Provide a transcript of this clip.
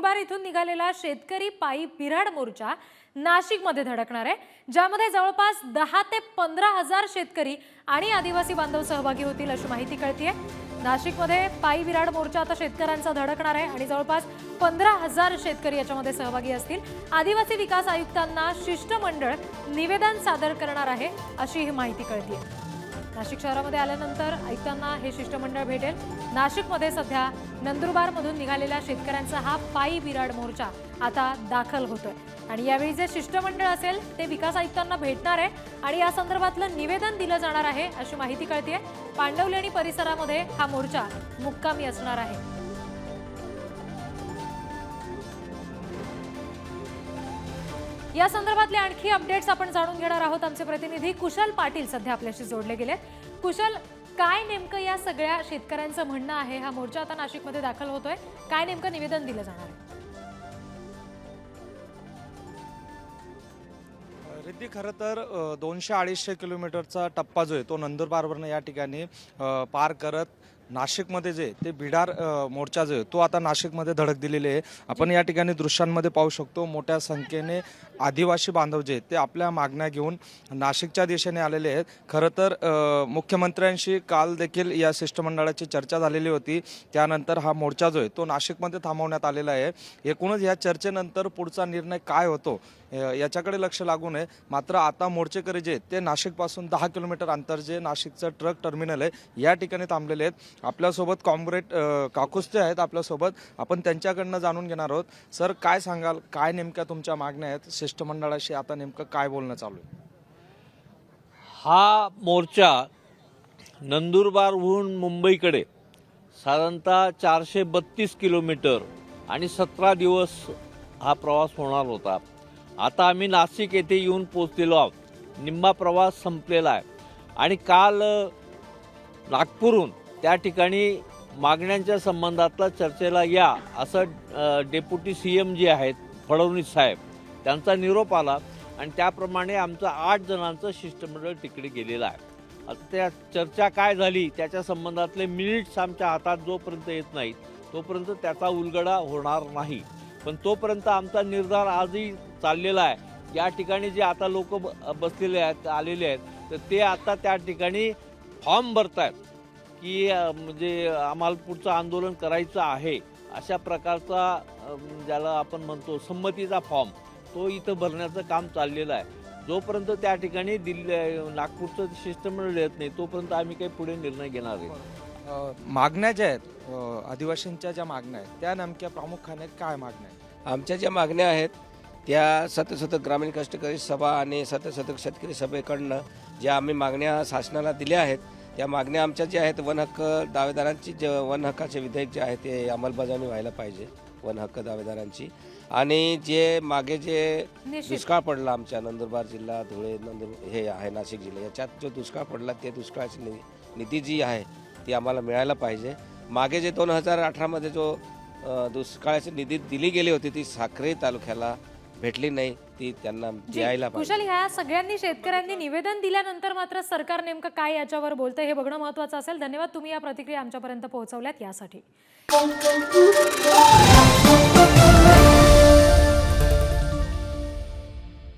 नंदुरबार इथून निघालेला शेतकरी पायी बिराड मोर्चा नाशिकमध्ये धडकणार आहे ज्यामध्ये जवळपास दहा ते पंधरा हजार शेतकरी आणि आदिवासी बांधव सहभागी होतील अशी माहिती कळतीये. नाशिकमध्ये पायी विराड मोर्चा आता शेतकऱ्यांचा धडकणार आहे आणि जवळपास पंधरा हजार शेतकरी याच्यामध्ये सहभागी असतील. आदिवासी विकास आयुक्तांना शिष्टमंडळ निवेदन सादर करणार आहे अशी ही माहिती कळतीये. नाशिक शहरामध्ये आल्यानंतर ऐकताना हे शिष्टमंडळ भेटेल. नाशिकमध्ये सध्या नंदुरबारमधून निघालेल्या शेतकऱ्यांचा हा पायी बिराड मोर्चा आता दाखल होतोय. आणि यावेळी जे शिष्टमंडळ असेल ते विकास आयुक्तांना भेटणार आहे आणि या संदर्भातलं निवेदन दिलं जाणार आहे अशी माहिती कळतीये. पांडवली आणि परिसरामध्ये हा मोर्चा मुक्कामी असणार आहे. या संदर्भातले आणखी अपडेट्स आपण जाणून घेणार आहोत. आमचे प्रतिनिधी कुशल पाटील सध्या आपल्याशी जोडले गेलेत. कुशल काय नेमकं या सगळ्या शेतकऱ्यांचं म्हणणं आहे? हा मोर्चा आता नाशिकमध्ये दाखल होतोय. काय नेमकं निवेदन दिलं जाणार आहे? रिद्धी खरं तर दोनशे अडीचशे किलोमीटरचा टप्पा जो आहे तो नंदुरबारवरनं या ठिकाणी पार करत नाशिकमध्ये जे ते बिडार मोर्चा जो आहे तो आता नाशिकमध्ये धडक दिलेली आहे. आपण या ठिकाणी दृश्यांमध्ये पाहू शकतो मोठ्या संख्येने आदिवासी बांधव जे ते आपल्या मागण्या घेऊन नाशिकच्या दिशेने आलेले आहेत. खरं तर मुख्यमंत्र्यांशी काल देखील या शिष्टमंडळाची चर्चा झालेली होती. त्यानंतर हा मोर्चा जो आहे तो नाशिकमध्ये थांबवण्यात आलेला आहे. एकूणच या चर्चेनंतर पुढचा निर्णय काय होतो याच्याकडे लक्ष लागू नये. मात्र आता मोर्चेकरी जे ते नाशिकपासून दहा किलोमीटर अंतर जे नाशिकचं ट्रक टर्मिनल आहे या ठिकाणी थांबलेले आहेत. आपल्यासोबत कॉम्रेड काकुस्ते आहेत आपल्यासोबत. आपण त्यांच्याकडनं जाणून घेणार आहोत. सर काय सांगाल? काय नेमक्या तुमच्या मागण्या आहेत? शिष्टमंडळाशी आता नेमकं काय बोलणं चालू आहे? हा मोर्चा नंदुरबारहून मुंबईकडे साधारणतः चारशे बत्तीस किलोमीटर आणि सतरा दिवस हा प्रवास होणार होता. आता आम्ही नाशिक येथे येऊन पोचलेलो आहोत. निम्मा प्रवास संपलेला आहे. आणि काल नागपूरहून त्या ठिकाणी मागण्यांच्या संबंधातला चर्चेला या असं डेप्युटी सी एम जे आहेत फडणवीस साहेब त्यांचा निरोप आला आणि त्याप्रमाणे आमचं आठ जणांचं शिष्टमंडळ तिकडे गेलेलं आहे. आता त्या चर्चा काय झाली त्याच्या संबंधातले मिनिट्स आमच्या हातात जोपर्यंत येत नाहीत तोपर्यंत त्याचा उलगडा होणार नाही. पण तोपर्यंत आमचा निर्धार आजही चाललेला आहे. या ठिकाणी जे आता लोक बसलेले आहेत आलेले आहेत तर ते आता त्या ठिकाणी फॉर्म आहेत की अ, म्हणजे आम्हाला पुढचं आंदोलन करायचं आहे अशा प्रकारचा ज्याला आपण म्हणतो संमतीचा फॉर्म तो इथं भरण्याचं काम चाललेलं आहे. जोपर्यंत त्या ठिकाणी दिल्ली नागपूरचं शिष्टमंडळ येत नाही तोपर्यंत आम्ही काही पुढे निर्णय घेणार आहे मागण्या ज्या आहेत आदिवासींच्या ज्या मागण्या आहेत त्या नेमक्या प्रामुख्याने काय मागण्या आहेत? आमच्या ज्या मागण्या आहेत त्या सतत ग्रामीण कष्टकरी सभा आणि सतत शेतकरी सभेकडनं ज्या आम्ही मागण्या शासनाला दिल्या आहेत त्या मागण्या आमच्या ज्या आहेत वन हक्क दावेदारांची जे वन हक्काचे विधेयक जे आहे ते अंमलबजावणी व्हायला पाहिजे वन हक्क दावेदारांची. आणि जे मागे जे दुष्काळ पडला आमच्या नंदुरबार जिल्हा धुळे नंदुर हे आहे नाशिक जिल्हा याच्यात जो दुष्काळ पडला ते दुष्काळाची नि- निधी जी आहे ती आम्हाला मिळायला पाहिजे. मागे जे दोन हजार अठरामध्ये जो दुष्काळाची निधी दिली गेली होती ती साक्री तालुक्याला भेटली नाही ती त्यांना द्यायला पाहिजे. कुशल ह्या सगळ्यांनी शेतकऱ्यांनी निवेदन दिल्यानंतर मात्र सरकार नेमकं काय याच्यावर बोलतंय हे बघणं महत्वाचं असेल. धन्यवाद तुम्ही या प्रतिक्रिया आमच्यापर्यंत पोहोचवल्यात यासाठी.